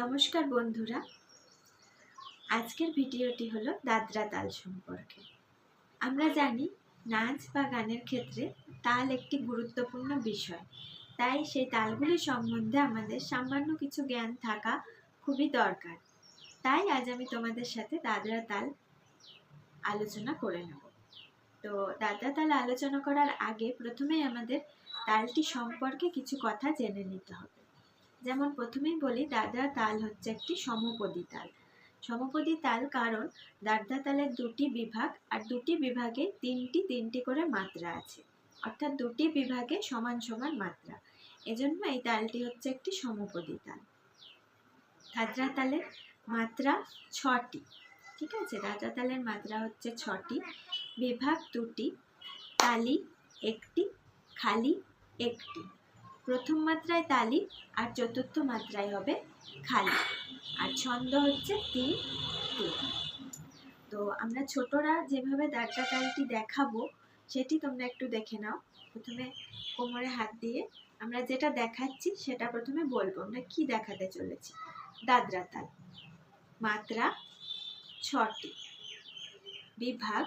নমস্কার বন্ধুরা। আজকের ভিডিওটি হলো দাদরা তাল সম্পর্কে। আমরা জানি নাচ বা গানের ক্ষেত্রে তাল একটি গুরুত্বপূর্ণ বিষয়। তাই সেই তালগুলি সম্বন্ধে আমাদের সামান্য কিছু জ্ঞান থাকা খুবই দরকার। তাই আজ আমি তোমাদের সাথে দাদরা তাল আলোচনা করে নেব। তো দাদরা তাল আলোচনা করার আগে প্রথমেই আমাদের তালটি সম্পর্কে কিছু কথা জেনে নিতে হবে। যেমন প্রথমেই বলি দাদরা তাল হচ্ছে একটি সমপদী তাল। সমপদী তাল কারণ দাদরা তালের দুটি বিভাগ আর দুটি বিভাগে তিনটি তিনটি করে মাত্রা আছে। অর্থাৎ দুটি বিভাগে সমান সমান মাত্রা। এজন্য এই তালটি হচ্ছে একটি সমপদী তাল। দাদরা তালের মাত্রা ছটি। ঠিক আছে? দাদরা তালের মাত্রা হচ্ছে ছটি। বিভাগ দুটি, তালি একটি, খালি একটি। প্রথম মাত্রায় তালি আর চতুর্থ মাত্রায় হবে খালি। আর ছন্দ হচ্ছে তিন তিন তো আমরা ছোটরা যেভাবে দাঁড়টা তালটি দেখাবো, সেটি তোমরা একটু দেখে নাও। প্রথমে কোমরে হাত দিয়ে আমরা যেটা দেখাচ্ছি, সেটা প্রথমে বলব। আমরা কি দেখাতে চলেছি? দাদরা তাল। মাত্রা ছটি। বিভাগ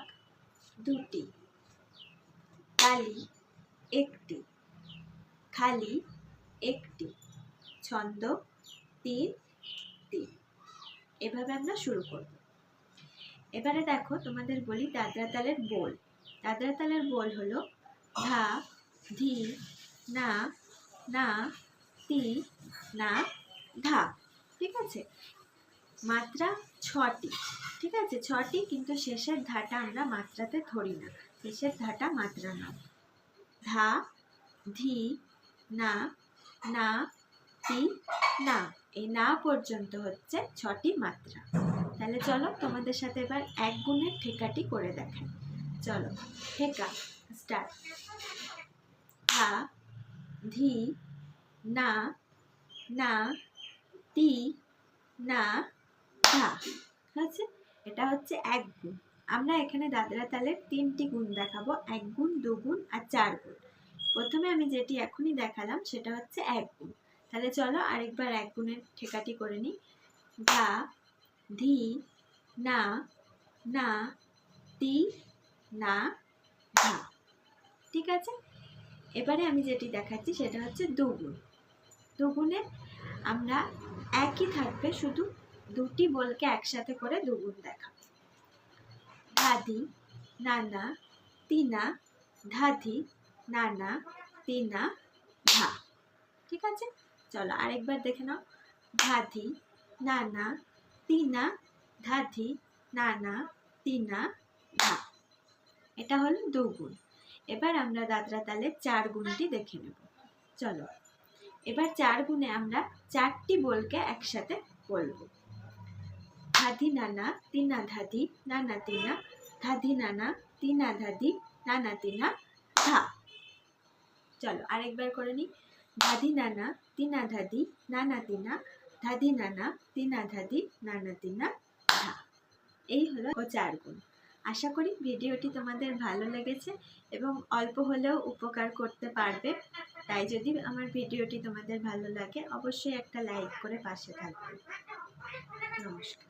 দুটি। তালি একটি। খালি একটি। ছন্দ, তিন তিন। এভাবে আমরা শুরু করব। এবারে দেখো তোমাদের বলি দাদরা তালের বোল। দাদরা তালের বোল হলো ধা, ধি, না না, তি, না, ধা। ঠিক আছে? মাত্রা ছটি। ঠিক আছে? ছটি কিন্তু শেষের ধাটা আমরা মাত্রাতে ধরি না। শেষের ধাটা মাত্রা নাও ধা, ধি না না, তি, না। এই না পর্যন্ত হচ্ছে ছটি মাত্রা। তাহলে চলো তোমাদের সাথে এবার এক গুণের ঠেকাটি করে দেখাই। চলো, ঠেকা স্টার্ট হা ধি, না না, তি, না, ধা। আছে? এটা হচ্ছে এক গুণ। আমরা এখানে দাদরা তালের তিনটি গুণ দেখাবো। এক গুণ, দু গুণ আর চার গুণ। প্রথমে আমি যেটি এখনই দেখালাম সেটা হচ্ছে এক গুণ। তাহলে চলো আরেকবার এক গুণের ঠেকাটি করে নিই। ধা ধি, না না, তি, না, ধা। ঠিক আছে? এবারে আমি যেটি দেখাচ্ছি সেটা হচ্ছে দুগুণ। দুগুণে আমরা একই থাকবে, শুধু দুটি বলকে একসাথে করে দুগুণ দেখাবো। ধাধি নানা তিনা ধাধি নানা তিনা ধা। ঠিক আছে? চলো আরেকবার দেখে নাও। ধাধি নানা তিনা ধাধি নানা তিনা ধা। এটা হলো দুগুণ। এবার আমরা দাদরা তালের চার গুণটি দেখে নেব। চলো, এবার চার গুণে আমরা চারটি বলকে একসাথে বলব। ধাধি নানা তিনা ধাধি নানা তিনা ধাধি নানা তিনা ধাধি নানা তিনা ধা। চলো, আরেকবার করে নিই ধাধি নানা, তিনা ধাদি নানা তিনা, ধাধি নানা, তিনা ধাদি নানা তিনা, ধা। এই হলো ও চার গুণ। আশা করি ভিডিওটি তোমাদের ভালো লেগেছে এবং অল্প হলেও উপকার করতে পারবে। তাই যদি আমার ভিডিওটি তোমাদের ভালো লাগে, অবশ্যই একটা লাইক করে পাশে থাকবে। নমস্কার।